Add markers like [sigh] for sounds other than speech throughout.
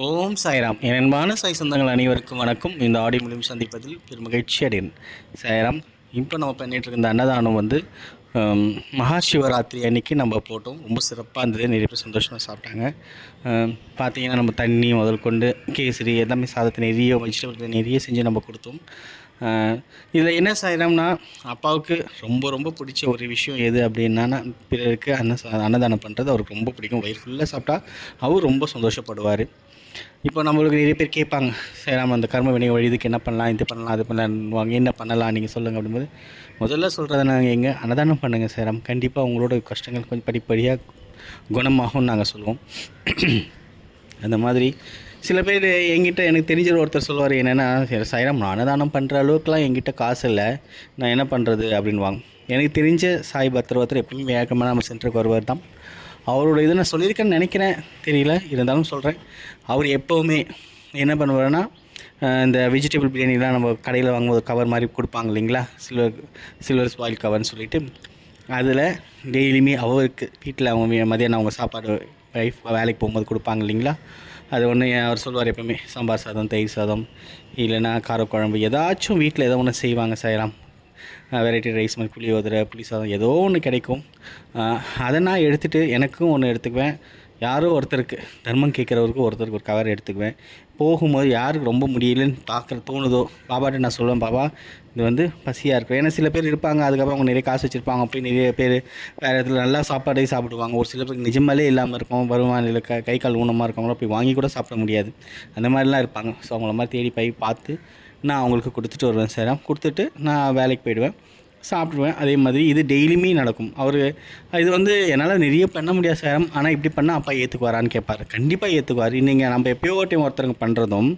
ஓம் சாய்ராம். என் அன்பான சாய் சொந்தங்கள் அனைவருக்கும் வணக்கம். இந்த ஆடி மூலியம் சந்திப்பதில் பெரும் மகிழ்ச்சி அடைகிறேன். சாய்ராம் இப்போ நம்ம பண்ணிகிட்டு இருக்க இந்த அன்னதானம் வந்து ஹம், மகா சிவராத்திரி அன்னைக்கு நம்ம போட்டோம். ரொம்ப சிறப்பாக இருந்தது. நிறைய பேர் சந்தோஷமாக சாப்பிட்டாங்க. பார்த்தீங்கன்னா நம்ம தண்ணி முதல் கொண்டு கேசரி எல்லாமே சாதத்தை நிறைய வெஜிடபிள் நிறைய செஞ்சு நம்ம கொடுத்தோம். இதில் என்ன செய்கிறோம்னா அப்பாவுக்கு ரொம்ப ரொம்ப பிடிச்ச ஒரு விஷயம் எது அப்படின்னா பிறருக்கு அன்ன அன்னதானம் பண்ணுறது அவருக்கு ரொம்ப பிடிக்கும். வயிறு ஃபுல்லாக சாப்பிட்டா அவர் ரொம்ப சந்தோஷப்படுவார். இப்போ நம்மளுக்கு நிறைய பேர் கேட்பாங்க சேராம அந்த கர்ம வினை வழி இதுக்கு என்ன பண்ணலாம் இது பண்ணலாம் அது பண்ணலாம் என்ன பண்ணலாம் நீங்கள் சொல்லுங்கள் அப்படிம்போது முதல்ல சொல்கிறத நாங்கள் எங்கே அன்னதானம் பண்ணுங்கள் சேராம் கண்டிப்பாக உங்களோட கஷ்டங்கள் கொஞ்சம் படிப்படியாக குணமாகும்னு நாங்கள் சொல்லுவோம். [clears throat] அந்த மாதிரி சில பேர் என்கிட்ட எனக்கு தெரிஞ்ச ஒருத்தர் சொல்லுவார் என்னென்னா சரி நான் அன்னதானம் பண்ணுற அளவுக்குலாம் என்கிட்ட காசு இல்லை நான் என்ன பண்ணுறது அப்படின்வாங்க எனக்கு தெரிஞ்ச சாய் பக்தர் ஒருத்தர் எப்பவுமே வேகமாக நம்ம சென்டருக்கு வருவார் தான். அவரோட இது நான் சொல்லியிருக்கேன்னு நினைக்கிறேன். தெரியல இருந்தாலும் சொல்கிறேன் அவர் எப்போவுமே என்ன பண்ணுவாருன்னா இந்த வெஜிடபிள் பிரியாணிலாம் நம்ம கடையில் வாங்கும்போது கவர் மாதிரி கொடுப்பாங்க இல்லைங்களா? சில்வர் சில்வர் ஸ்பாயில் கவர்னு சொல்லிட்டு. அதில் டெய்லியுமே அவருக்கு வீட்டில் அவங்க மதியானம் அவங்க சாப்பாடு வைஃப் வேலைக்கு போகும்போது கொடுப்பாங்க இல்லைங்களா? அது ஒன்று அவர் சொல்லுவார் எப்பவுமே சாம்பார் சாதம் தயிர் சாதம் இல்லைன்னா காரக்குழம்பு ஏதாச்சும் வீட்டில் ஏதோ ஒன்று செய்வாங்க செய்யலாம். வெரைட்டி ரைஸ் மாதிரி புளியோதரை புளி சாதம் ஏதோ ஒன்று கிடைக்கும். அதை நான் எடுத்துகிட்டு எனக்கும் ஒன்று எடுத்துக்குவேன். யாரோ ஒருத்தருக்கு தர்மம் கேட்குறவருக்கு ஒருத்தருக்கு ஒரு கவர் எடுத்துக்குவேன். போகும்போது யாருக்கு ரொம்ப முடியலன்னு பார்க்குற தோணுதோ பாபாட்ட நான் சொல்லுவேன் பாபா இது வந்து பசியாக இருக்கும் ஏன்னா சில பேர் இருப்பாங்க அதுக்கப்புறம் அவங்க நிறைய காசு வச்சுருப்பாங்க அப்படி நிறைய பேர் வேறு இடத்துல நல்லா சாப்பாடே சாப்பிடுவாங்க. ஒரு சில பேருக்கு நிஜமாலே இல்லாமல் இருக்கும் வருவான் இல்லை க கை கால் ஊனமாக இருக்கவங்கள அப்படி வாங்கி கூட சாப்பிட முடியாது. அந்த மாதிரிலாம் இருப்பாங்க. ஸோ அவங்கள மாதிரி தேடி போய் பார்த்து நான் அவங்களுக்கு கொடுத்துட்டு வருவேன் சார். கொடுத்துட்டு நான் வேலைக்கு போயிடுவேன். சாப்பிடுவேன். அதே மாதிரி இது டெய்லியுமே நடக்கும். அவர் இது வந்து என்னால் நிறைய பண்ண முடியாது சார். ஆனால் இப்படி பண்ணால் அப்பா ஏற்றுக்குவாரான்னு கேட்பார் கண்டிப்பாக ஏற்றுக்குவார் நீங்கள் நம்ம எப்பயோ டைம் ஒருத்தருங்க பண்ணுறதும்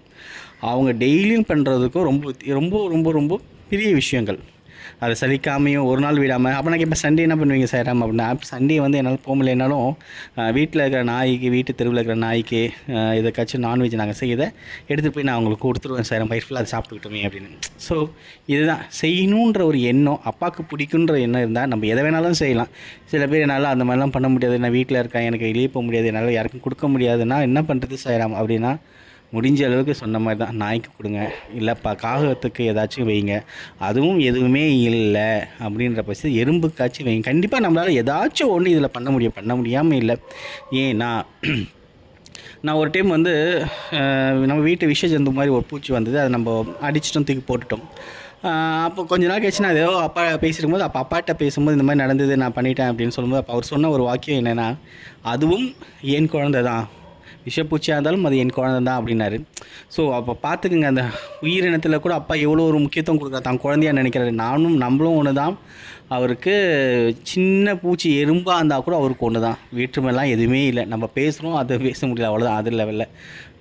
அவங்க டெய்லியும் பண்ணுறதுக்கும் ரொம்ப ரொம்ப ரொம்ப ரொம்ப பெரிய விஷயங்கள். அதை சலிக்காமையும் ஒரு நாள் விடாமல் அப்போ நான் கேட்பேன் சண்டே என்ன பண்ணுவீங்க சார் அப்படின்னா சண்டே வந்து என்னால் போக முடியலனாலும் வீட்டில் இருக்கிற நாய்க்கு வீட்டு தெருவில் இருக்கிற நாய்க்கு இதற்காச்சும் நான்வெஜ் நாங்கள் செய்யதை எடுத்துகிட்டு போய் நான் அவங்களுக்கு கொடுத்துருவேன் சார் பயிர் ஃபுல்லாக அதை சாப்பிட்டுக்கிட்டோமே அப்படின்னு. ஸோ இதுதான். செய்யணுன்ற ஒரு எண்ணம் அப்பாவுக்கு பிடிக்குன்ற எண்ணம் இருந்தால் நம்ம எதை வேணாலும் செய்யலாம். சில பேர் என்னால் அந்த மாதிரிலாம் பண்ண முடியாது. நான் வீட்டில் இருக்கேன் எனக்கு வெளியே போக முடியாது. என்னால் யாருக்கும் கொடுக்க முடியாதுன்னா என்ன பண்ணுறது செய்யலாம் அப்படின்னா முடிஞ்ச அளவுக்கு சொன்ன மாதிரி தான். நாய்க்கு கொடுங்க. இல்லைப்பா காகத்துக்கு ஏதாச்சும் வைங்க. அதுவும் எதுவுமே இல்லை அப்படின்ற பட்சத்தில் எறும்புக்காச்சும் வைங்க. கண்டிப்பாக நம்மளால் ஏதாச்சும் ஒன்று இதில் பண்ண முடியும். பண்ண முடியாமல் இல்லை. ஏன்னா நான் ஒரு டைம் வந்து நம்ம வீட்டு விஷ ஜந்து மாதிரி ஒரு பூச்சி வந்தது. அதை நம்ம அடிச்சிட்டோம் தூக்கி போட்டுட்டோம். அப்போ கொஞ்ச நாள் கழிச்சு நான் ஏதோ அப்பா பேசிருக்கும்போது அப்போ அப்பாட்ட பேசும்போது இந்த மாதிரி நடந்தது நான் பண்ணிட்டேன் அப்படின்னு சொல்லும்போது அப்போ அவர் சொன்ன ஒரு வாக்கியம் என்னென்னா அதுவும் என் குழந்தை தான். விஷப்பூச்சியாக இருந்தாலும் அது என் குழந்தை தான் அப்படின்னாரு. ஸோ அப்போ பார்த்துக்குங்க அந்த உயிரினத்தில் கூட அப்பா எவ்வளோ ஒரு முக்கியத்துவம் கொடுக்குறா தான் குழந்தையாக நினைக்கிறாரு. நானும் நம்மளும் ஒன்று தான் அவருக்கு சின்ன பூச்சி எறும்பாக இருந்தால் கூட அவருக்கு ஒன்று தான் வேற்றுமைலாம் எதுவுமே இல்லை. நம்ம பேசுகிறோம் அதை பேச முடியல. அவ்வளோதான் அது லெவலில்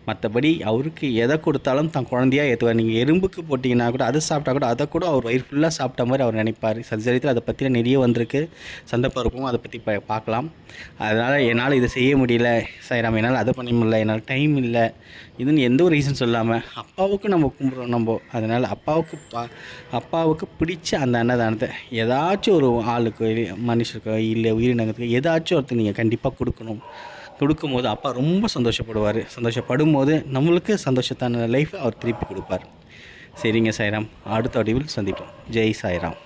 மற்றபடி அவருக்கு எதை கொடுத்தாலும் தன் குழந்தையாக ஏற்றுவார் நீங்கள் எறும்புக்கு போட்டிங்கன்னா கூட அதை சாப்பிட்டா கூட அதை கூட அவர் வயிறு ஃபுல்லாக சாப்பிட்ட மாதிரி அவர் நினைப்பார். சர்ஜரித்தில் அதை பற்றின நிறைய வந்திருக்கு. சந்தர்ப்பம் இருக்கும் அதை பற்றி பா- பார்க்கலாம். அதனால் என்னால் இதை செய்ய முடியல. சாய்ராம் என்னால் அதை பண்ண முடியல. என்னால் டைம் இல்லை. இதுன்னு எந்த ஒரு ரீசன் சொல்லாமல் அப்பாவுக்கு நம்ம கும்பிட்றோம் நம்ம. அதனால் அப்பாவுக்கு பா அப்பாவுக்கு பிடிச்ச அந்த அன்னதானத்தை ஏதாச்சும் ஒரு ஆளுக்கு மனுஷருக்கோ இல்லை உயிரினங்களுக்கு ஏதாச்சும் ஒருத்தர் நீங்கள் கண்டிப்பாக கொடுக்கணும். கொடுக்கும்போது அப்பா ரொம்ப சந்தோஷப்படுவார். சந்தோஷப்படும் போது நம்மளுக்கு சந்தோஷத்தான லைஃப் அவர் திருப்பி கொடுப்பார். சரிங்க சாய்ராம். அடுத்த வடிவில் சந்திப்போம். ஜெய் சாய்ராம்.